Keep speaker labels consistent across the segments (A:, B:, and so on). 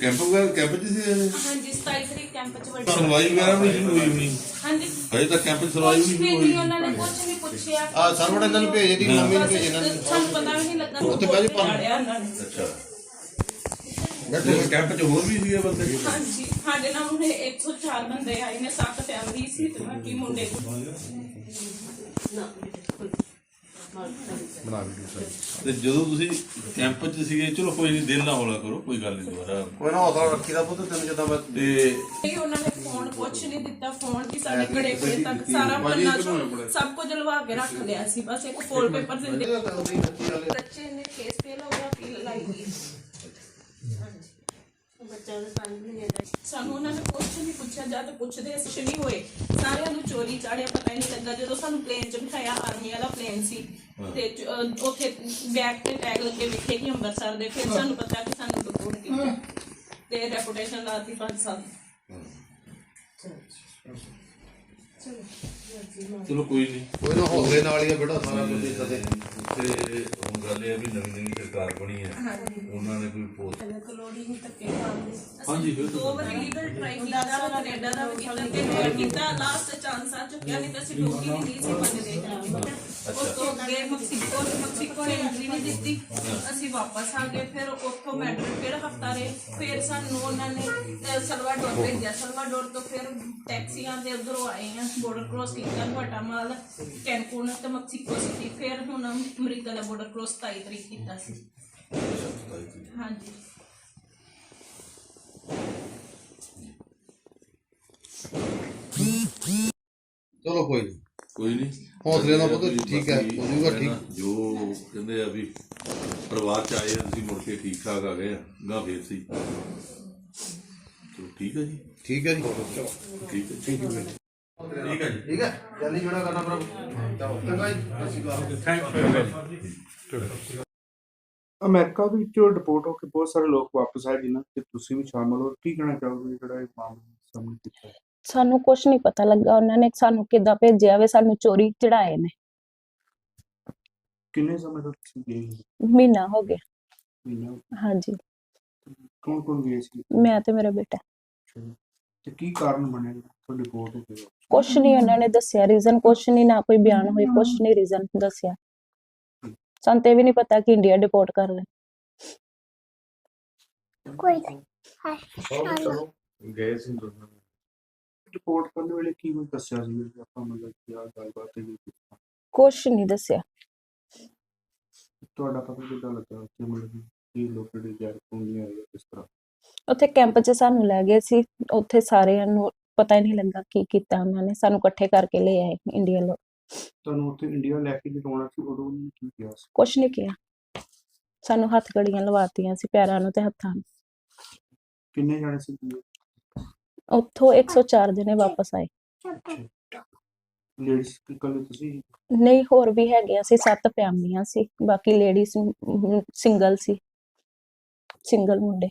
A: Camp ਵਗੈਰਾ camp ਚ ਸੀ?
B: ਹਾਂਜੀ 27 ਤਰੀਕ ਕੈਂਪ ਚ ਵੱਡੀ
A: ਸੁਣਵਾਈ ਵਗੈਰਾ ਵੀ ਨਹੀਂ ਹੋਈ ਹੋਣੀ?
B: ਹਾਂਜੀ।
A: ਹਜੇ ਤੱਕ ਕੈਂਪ ਚ ਸੁਣਵਾਈ
B: ਕੁਛ
A: ਵੀ
B: ਵੀ
A: ਨਹੀਂ
B: ਨਹੀਂ
A: ਹੋਈ
B: ਉਹਨਾਂ ਨੇ ਕੁਝ ਨਹੀਂ ਪੁੱਛਿਆ।
C: ਆ ਸਰਵਣ ਇਹਨਾਂ ਨੂੰ ਭੇਜੇ ਦੀ ਮੰਮੀ ਨੂੰ ਭੇਜੇ ਇਹਨਾਂ ਨੇ।
B: ਸਾਨੂੰ ਪਤਾ ਵੀ ਨਹੀਂ ਲੱਗਾ
C: ਉੱਥੇ
B: ਉਹਨਾਂ ਨੇ।
A: ਅੱਛਾ। ਬੈਠੇ। ਕੈਂਪ ਚ ਹੋਰ ਵੀ ਸੀਗੇ ਬੰਦੇ?
B: ਹਾਂਜੀ ਸਾਡੇ ਨਾਲ ਉਹਨੇ 104 ਬੰਦੇ ਆਏ ਨੇ ਸੱਤ ਫੈਮਿਲੀ ਸੀ ਤੇ ਬਾਕੀ ਮੁੰਡੇ।
C: ਬਣਾ ਵੀਡੀਓ ਸਰ।
A: ਤੇ ਜਦੋਂ ਤੁਸੀਂ ਕੈਂਪ ਚ ਸੀਗੇ ਚਲੋ ਕੋਈ ਨਹੀਂ ਦਿਲ ਨਾ ਹੌਲਾ ਕਰੋ ਕੋਈ ਗੱਲ ਨਹੀਂ ਦੁਬਾਰਾ।
C: ਕੋਈ ਨਾ ਹੌਸਲਾ ਰੱਖੀ ਦਾ ਪੁੱਤ ਤੈਨੂੰ ਜਦੋਂ ਮੈਂ
A: ਤੇ
B: ਕਿ ਉਹਨਾਂ ਨੇ ਫੋਨ ਕੁਛ ਨਹੀਂ ਦਿੱਤਾ ਫੋਨ ਵੀ ਸਾਡੇ ਘੜੇ ਕੋਲੇ ਤੱਕ ਸਾਰਾ ਪੰਨਾ ਚੋਂ ਸਭ ਕੁਝ ਲਵਾ ਕੇ ਰੱਖ ਲਿਆ ਸੀ ਬਸ ਇੱਕ ਫੋਲ ਪੇਪਰ ਦਿੰਦੇ ਬੱਚੇ ਨੇ ਕੇਸ ਫੇਲ ਹੋ ਗਿਆ ਪੀਲ ਲਾਈ ਗਈ। ਬੱਚਾ ਦਾ ਸਾਨੂੰ ਉਹਨਾਂ ਨੇ ਕੁਛ ਨਹੀਂ ਪੁੱਛਿਆ ਜਦ ਪੁੱਛਦੇ ਅਸੀਂ ਨਹੀਂ ਹੋਏ ਸਾਰਿਆਂ ਨੂੰ ਚੋਰੀ ਚਾੜਿਆ ਪਤਾ ਨਹੀਂ ਲੱਗਾ ਜਦੋਂ ਸਾਨੂੰ ਪਲੇਨ 'ਚ ਬਿਠਾਇਆ ਆਰਮੀ ਵਾਲਾ ਪਲੇਨ ਸੀ ਤੇ ਚ- ਅਹ ਉੱਥੇ ਬੈਗ ਤੇ ਟੈਗ ਲੱਗੇ ਵਿਖੇ ਕਿ ਅੰਮ੍ਰਿਤਸਰ ਦੇ ਫਿਰ ਸਾਨੂੰ ਪਤਾ ਕਿ ਸਾਨੂੰ ਰਿਪੋਰਟ ਕੀਤਾ ਤੇ ਰੈਪੂਟੇਸ਼ਨ ਲਾਤੀ 5 ਸਾਲ
A: ਚਲੋ ਕੋਈ ਨਹੀਂ
C: ਕੋਈ ਨਾ ਹੌਸਲੇ ਨਾਲ ਹੀ ਆ ਬੇਟਾ ਸਾਰਾ ਕੁਝ ਕਦੇ
A: ਤੇ ਹੁਣ ਗੱਲ ਇਹ ਆ ਵੀ ਨਵੀਂ ਨਵੀਂ ਸਰਕਾਰ ਬਣੀ ਹੈ ਉਹਨਾਂ ਨੇ ਕੋਈ ਪੋਸਟ
B: ਕਲੋੜੀ ਨਹੀਂ ਧੱਕੇ ਖਾਂਦੇ
A: ਹਾਂਜੀ, ਬਿਲਕੁਲ।
B: ਦੋ ਵਾਰੀ ਲੀਗਲ ਟਰਾਈ ਕੀਤਾ ਵਾ ਕੈਨੇਡਾ ਦਾ ਵੀ ਕੀਤਾ ਤੇ ਫਿਰ ਕੀਤਾ ਲਾਸਟ ਚਾਂਸ ਆ ਚੁੱਕਿਆ ਨਹੀਂ ਤਾਂ ਅਸੀਂ ਲੋਕੀ ਵੀ ਨਹੀਂ ਸੀ ਮੰਨਦੇ। ਉਸ ਤੋਂ ਅੱਗੇ ਮੈਕਸੀਕੋ ਮੈਕਸੀਕੋ ਨੇ ਐਂਟਰੀ ਨਹੀਂ ਦਿੱਤੀ। ਅਸੀਂ ਵਾਪਸ ਆ ਗਏ ਫਿਰ ਉੱਥੋਂ ਮੈਡਰਿਡ ਫਿਰ ਹਫਤਾ ਰਹੇ ਫਿਰ ਸਾਨੂੰ ਉਹਨਾਂ ਨੇ ਅਹ, ਸਲਵਾਡੋਰ ਭੇਜਿਆ। ਸਲਵਾਡੋਰ ਤੋਂ ਫਿਰ ਟੈਕਸੀਆਂ ਦੇ ਉਧਰੋਂ ਆਏ ਆ ਬਾਰਡਰ ਕ੍ਰੋਸ ਕੀਤਾ ਗੁਆਟਾਮਾਲਾ ਕੈਨਕੂਨ ਤੇ ਮੈਕਸੀਕੋ ਸਿਟੀ ਫਿਰ ਹੁਣ ਅਮਰੀਕਾ ਦਾ ਬਾਰਡਰ ਕ੍ਰੋਸ 27 ਤਰੀਕ ਕੀਤਾ ਸੀ। ਹਾਂਜੀ।
C: ਚਲੋ ਕੋਈ ਨਹੀਂ
A: ਕੋਈ ਨਹੀਂ
C: ਹੌਸਲੇ ਨਾਲ ਪੁੱਤ ਠੀਕ ਹੈ, ਹੋ ਜਾਊਗਾ ਠੀਕ।
A: ਜੋ ਕਹਿੰਦੇ ਆ ਵੀ ਪਰਿਵਾਰ ਚ ਆਏ ਆ ਤੁਸੀਂ ਮੁੜ ਕੇ ਠੀਕ ਠਾਕ ਆ ਗਏ ਆ ਗਾ ਫੇਰ ਸੀ। ਚਲੋ ਠੀਕ ਹੈ ਜੀ।
C: ਠੀਕ ਹੈ ਜੀ।
A: ਠੀਕ ਹੈ ਠੀਕ ਹੈ ਠੀਕ ਹੈ ਜੀ।
C: ਠੀਕ ਹੈ ਜਲਦੀ ਜੁੜਾ ਕਰਨਾ ਪ੍ਰਭ। ਚੰਗਾ ਜੀ। ਸਤਿ ਸ਼੍ਰੀ ਅਕਾਲ।
D: ਅਮਰੀਕਾ ਦੇ ਵਿੱਚੋਂ ਡਿਪੋਰਟ ਹੋ ਕੇ ਬਹੁਤ ਸਾਰੇ ਲੋਕ ਵਾਪਸ ਆਏ ਜਿਨ੍ਹਾਂ ਤੇ ਤੁਸੀਂ ਵੀ ਸ਼ਾਮਲ ਹੋ। ਕੀ ਕਹਿਣਾ ਚਾਹੋਗੇ ਜਿਹੜਾ ਇਹ ਮਾਮਲਾ ਸਾਹਮਣੇ ਕੀਤਾ ਹੈ?
E: ਸਾਨੂੰ ਕੁਝ ਨਹੀਂ ਪਤਾ ਲੱਗਾ। ਉਹਨਾਂ ਨੇ ਸਾਨੂੰ ਕਿੱਦਾਂ ਭੇਜਿਆ ਵੇ ਸਾਨੂੰ ਚੋਰੀ ਚੜਾਏ ਨੇ।
D: ਕਿੰਨੇ ਸਮੇਂ ਤੋਂ ਤੁਸੀਂ ਗਏ ਹੋ?
E: ਮਹੀਨਾ ਹੋ ਗਿਆ
D: ਮਹੀਨਾ
E: ਹਾਂਜੀ
D: ਕੌਣ ਕੌਣ ਗਏ ਸੀ
E: ਮੈਂ ਤੇ ਮੇਰਾ ਬੇਟਾ
D: ਤੇ ਕੀ ਕਾਰਨ ਬਣਿਆ ਤੁਹਾਡੇ ਡਿਪੋਰਟ ਹੋ ਗਏ
E: ਕੁਛ ਨਹੀਂ ਉਹਨਾਂ ਨੇ ਦੱਸਿਆ ਰੀਜ਼ਨ ਕੁਛ ਨਹੀਂ ਨਾ ਕੋਈ ਬਿਆਨ ਹੋਈ ਕੁਛ ਨਹੀਂ ਰੀਜ਼ਨ ਦੱਸਿਆ ਸਾਨੂੰ ਤੇ ਇਹ ਵੀ ਨਹੀਂ ਪਤਾ ਕਿ ਇੰਡੀਆ ਡਿਪੋਰਟ ਕਰ ਲੈ
D: ਗਏ ਸੀ ਡਿਪੋਰਟ ਕਰਨ ਵੇਲੇ ਕੀ ਕੁਝ ਦੱਸਿਆ ਸੀ ਵੀ ਆਪਾਂ ਮਤਲਬ ਕੀ ਆ ਗੱਲਬਾਤ ਹੈ
E: ਕੁਛ ਨਹੀਂ ਦੱਸਿਆ
D: ਤੁਹਾਡਾ ਪਤਾ ਕਿੱਦਾਂ ਲੱਗਾ ਕਿ ਮਤਲਬ ਕਿ ਲੋਕ ਜਿਹੜੇ ਗੈਰ ਕਾਨੂੰਨੀ ਆਏ ਆ, ਕਿਸ ਤਰ੍ਹਾਂ?
E: ਉੱਥੇ ਕੈਂਪ 'ਚ ਸਾਨੂੰ ਲੈ ਗਏ ਸੀ ਉੱਥੇ ਸਾਰਿਆਂ ਨੂੰ ਪਤਾ ਹੀ ਨਹੀਂ ਲੱਗਾ ਕੀ ਕੀਤਾ ਉਹਨਾਂ ਨੇ ਸਾਨੂੰ ਇਕੱਠੇ ਕਰਕੇ ਲੈ ਆਏ ਇੰਡੀਆ ਲੋਕ
D: ਤੁਹਾਨੂੰ ਉੱਥੇ ਇੰਡੀਆ ਲੈ ਕੇ ਜਦੋਂ ਆਉਣਾ ਸੀ ਉਦੋਂ ਉਹਨਾਂ ਨੇ ਕੀ ਕਿਹਾ ਸੀ?
E: ਕੁਛ ਨਹੀਂ ਕਿਹਾ। ਸਾਨੂੰ ਹੱਥ ਗੜੀਆਂ ਲਵਾਤੀਆਂ ਸੀ ਪੈਰਾਂ ਨੂੰ ਤੇ ਹੱਥਾਂ ਨੂੰ।
D: ਕਿੰਨੇ ਜਾਣੇ ਸੀ
E: ਉੱਥੋਂ? 104 ਜਣੇ ਵਾਪਸ ਆਏ।
D: ਲੇਡੀਜ਼ ਇਕੱਲੇ ਤੁਸੀਂ?
E: ਨਹੀਂ ਹੋਰ ਵੀ ਹੈਗੇ ਅਸੀਂ ਸੱਤ ਫੈਮਲੀਆਂ ਸੀ ਬਾਕੀ ਲੇਡੀਜ਼ ਸਿੰਗਲ ਸੀ ਸਿੰਗਲ ਮੁੰਡੇ।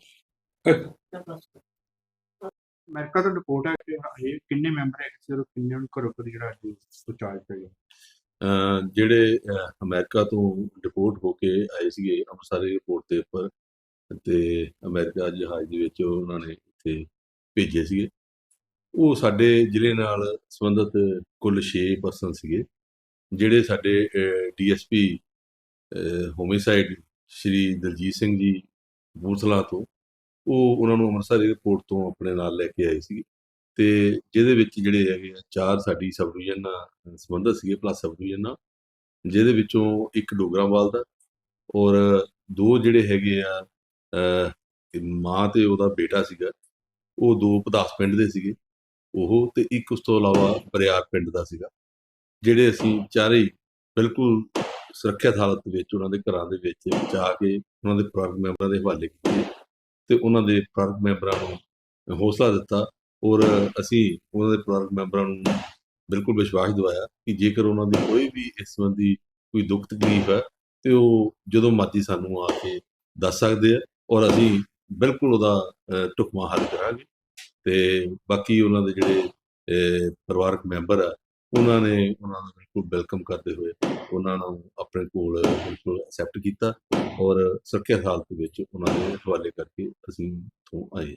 D: ਅਮਰੀਕਾ ਤੋਂ ਰਿਪੋਰਟ ਹੈ ਕਿ ਇਹ ਕਿੰਨੇ ਮੈਂਬਰ ਹੈ ਸਿਰ ਕਿੰਨੇ ਨੂੰ ਘਰੋਂ ਘਰ ਜਿਹੜਾ ਅੱਜ ਗਿਆ
A: ਅਹ ਜਿਹੜੇ ਅਮਰੀਕਾ ਤੋਂ ਡਿਪੋਰਟ ਹੋ ਕੇ ਆਏ ਸੀਗੇ ਅੰਮ੍ਰਿਤਸਰ 에ਅਰਪੋਰਟ ਦੇ ਉੱਪਰ ਤੇ ਅਮਰੀਕਾ ਜਹਾਜ਼ ਦੇ ਵਿੱਚ ਉਹਨਾਂ ਨੇ ਇੱਥੇ ਭੇਜੇ ਸੀਗੇ। ਉਹ ਸਾਡੇ ਜ਼ਿਲ੍ਹੇ ਨਾਲ ਸੰਬੰਧਿਤ ਕੁੱਲ 6 ਪਰਸਨ ਸੀਗੇ, ਜਿਹੜੇ ਸਾਡੇ ਡੀਐਸਪੀ ਹੋਮਿਸਾਈਡ ਸ਼੍ਰੀ ਦਲਜੀਤ ਸਿੰਘ ਜੀ ਬੂਥਲਾ ਤੋਂ, ਉਹ ਉਹਨਾਂ ਨੂੰ ਅੰਮ੍ਰਿਤਸਰ ਏਅਰਪੋਰਟ ਤੋਂ ਆਪਣੇ ਨਾਲ ਲੈ ਕੇ ਆਏ ਸੀਗੇ। ਤੇ ਜਿਹਦੇ ਵਿੱਚ ਜਿਹੜੇ ਹੈਗੇ ਆ, ਚਾਰ ਸਾਡੀ ਸਬ ਡਿਵੀਜ਼ਨ ਨਾਲ ਸੰਬੰਧਿਤ ਸੀਗੇ ਪਲੱਸ ਸਬ ਡਿਵੀਜ਼ਨ ਨਾਲ, ਜਿਹਦੇ ਵਿੱਚੋਂ ਇੱਕ ਡੋਗਰਾਵਾਲ ਦਾ ਔਰ ਦੋ ਜਿਹੜੇ ਹੈਗੇ ਆ ਮਾਂ ਤੇ ਉਹਦਾ ਬੇਟਾ ਸੀਗਾ, ਉਹ ਦੋ ਪਦਾਸ ਪਿੰਡ ਦੇ ਸੀਗੇ। ਉਹ ਤੇ ਇੱਕ ਉਸ ਤੋਂ ਇਲਾਵਾ ਬਰਿਆਰ ਪਿੰਡ ਦਾ ਸੀਗਾ ਜਿਹੜੇ ਅਸੀਂ ਚਾਰੇ ਬਿਲਕੁਲ ਸੁਰੱਖਿਅਤ ਹਾਲਤ ਵਿੱਚ ਉਹਨਾਂ ਦੇ ਘਰਾਂ ਦੇ ਵਿੱਚ ਜਾ ਕੇ ਉਹਨਾਂ ਦੇ ਪਰਿਵਾਰਕ ਮੈਂਬਰਾਂ ਦੇ ਹਵਾਲੇ ਕੀਤੇ ਤੇ ਉਹਨਾਂ ਦੇ ਪਰਿਵਾਰਕ ਮੈਂਬਰਾਂ ਨੂੰ ਹੌਸਲਾ ਦਿੱਤਾ ਔਰ ਅਸੀਂ ਉਹਨਾਂ ਦੇ ਪਰਿਵਾਰਕ ਮੈਂਬਰਾਂ ਨੂੰ ਬਿਲਕੁਲ ਵਿਸ਼ਵਾਸ ਦਿਵਾਇਆ ਕਿ ਜੇਕਰ ਉਹਨਾਂ ਦੀ ਕੋਈ ਵੀ ਇਸ ਸੰਬੰਧੀ ਕੋਈ ਦੁੱਖ ਤਕਲੀਫ ਹੈ ਤੇ ਉਹ ਜਦੋਂ ਮਰਜ਼ੀ ਸਾਨੂੰ ਆ ਕੇ ਦੱਸ ਸਕਦੇ ਆ ਔਰ ਅਸੀਂ ਬਿਲਕੁਲ ਉਹਦਾ ਅਹ, ਢੁਕਵਾਂ ਹੱਲ ਕਰਾਂਗੇ। ਤੇ ਬਾਕੀ ਉਹਨਾਂ ਦੇ ਜਿਹੜੇ ਪਰਿਵਾਰਕ ਮੈਂਬਰ ਆ, ਉਹਨਾਂ ਨੇ ਉਹਨਾਂ ਨੂੰ ਬਿਲਕੁਲ ਵੈਲਕਮ ਕਰਦੇ ਹੋਏ ਉਹਨਾਂ ਨੂੰ ਆਪਣੇ ਕੋਲ ਬਿਲਕੁਲ ਐਕਸੈਪਟ ਕੀਤਾ ਔਰ ਸੁਰੱਖਿਅਤ ਹਾਲਤ ਵਿੱਚ ਉਹਨਾਂ ਦੇ ਹਵਾਲੇ ਕਰਕੇ ਅਸੀਂ ਤੋਂ ਆਏ।